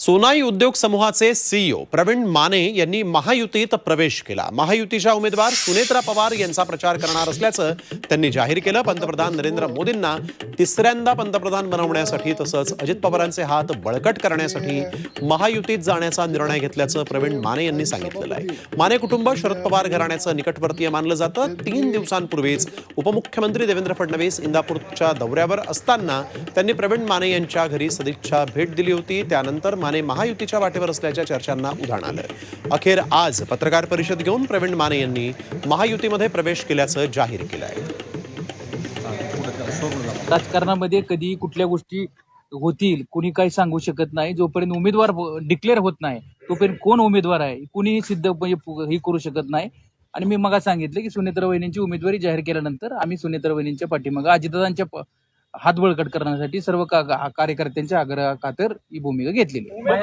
सोनाई उद्योग समूहाचे सीईओ प्रवीण माने यांनी महायुतीत प्रवेश केला. महायुतीच्या उमेदवार सुनेत्रा पवार यांचा प्रचार करणार असल्याचं त्यांनी जाहीर केलं. पंतप्रधान नरेंद्र मोदींना तिसऱ्यांदा पंतप्रधान बनवण्यासाठी तसंच अजित पवारांचे हात बळकट करण्यासाठी महायुतीत जाण्याचा निर्णय घेतल्याचं प्रवीण माने यांनी सांगितलेलं आहे. माने कुटुंब शरद पवार घराण्याचं निकटवर्तीय मानलं जातं. तीन दिवसांपूर्वीच उपमुख्यमंत्री देवेंद्र फडणवीस इंदापूरच्या दौऱ्यावर असताना त्यांनी प्रवीण माने यांच्या घरी सदिच्छा भेट दिली होती. त्यानंतर माने महायुतीच्या वाटेवर असल्याच्या चर्चांना उधाण आलं. अखेर आज पत्रकार परिषद घेऊन प्रवीण माने यांनी महायुतीमध्ये प्रवेश केल्याचं जाहीर केलं आहे राजकारणामध्ये कधी कुठल्या गोष्टी होतील कुणी काही सांगू शकत नाही. जोपर्यंत उमेदवार डिक्लेअर होत नाही तोपर्यंत कोण उमेदवार आहे? कुणीही सिद्ध म्हणजे हे करू शकत नाही. आणि मी मगा सांगितलं की सुनेत्र वहिनींची उमेदवारी जाहीर केल्यानंतर आम्ही सुनेत्र वहिनींच्या पाठीमागं अजितदादांच्या हात बळकट करण्यासाठी सर्व का- कार्यकर्त्यांच्या आग्रह खातर ही भूमिका घेतलेली आहे.